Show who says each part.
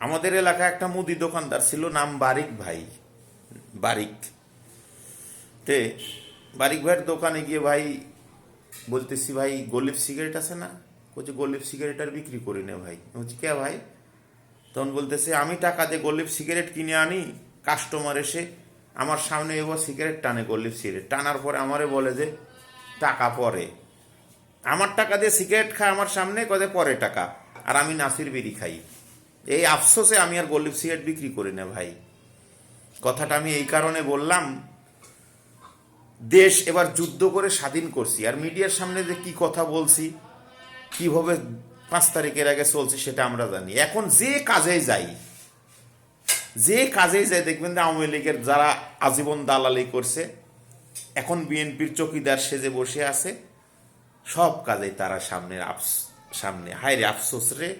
Speaker 1: আমাদের এলাকায় একটা মুদি দোকানদার ছিল, নাম বারিক ভাই। বারিক। তে বারিক ভাইয়ের দোকানে গিয়ে ভাই বলতেছি, ভাই গলিপ সিগারেট আছে না? বলছে গলিপ সিগারেট আর বিক্রি করি না ভাই। বলছি, কে ভাই? তখন বলতেছে, আমি টাকা দিয়ে গলিপ সিগারেট কিনে আনি কাস্টমার এসে আমার সামনে এবার সিগারেট টানে গলিপ সিগারেট। টানার পরে আমারে বলে যে, টাকা পরে। আমার টাকা দিয়ে সিগারেট খায় আমার সামনে? কদে পরে টাকা। আর আমি নাসির বিড়ি খাই। এই আফসোসে আমি আর গলিপ সিগারেট বিক্রি করি না ভাই। কথাটা আমি এই কারণে বললাম, দেশ এবার যুদ্ধ করে স্বাধীন করছি। আর মিডিয়ার সামনে যে কি কথা বলছি, কীভাবে পাঁচ তারিখের আগে চলছে সেটা আমরা জানি। এখন যে কাজে যাই, যে কাজেই যায় দেখবেন যে আওয়ামী লীগের যারা আজীবন দালালি করছে, এখন বিএনপির চকিদার সেজে বসে আছে, সব কাজে তারা সামনের আফস, সামনে। হায় রে আফসোস রে।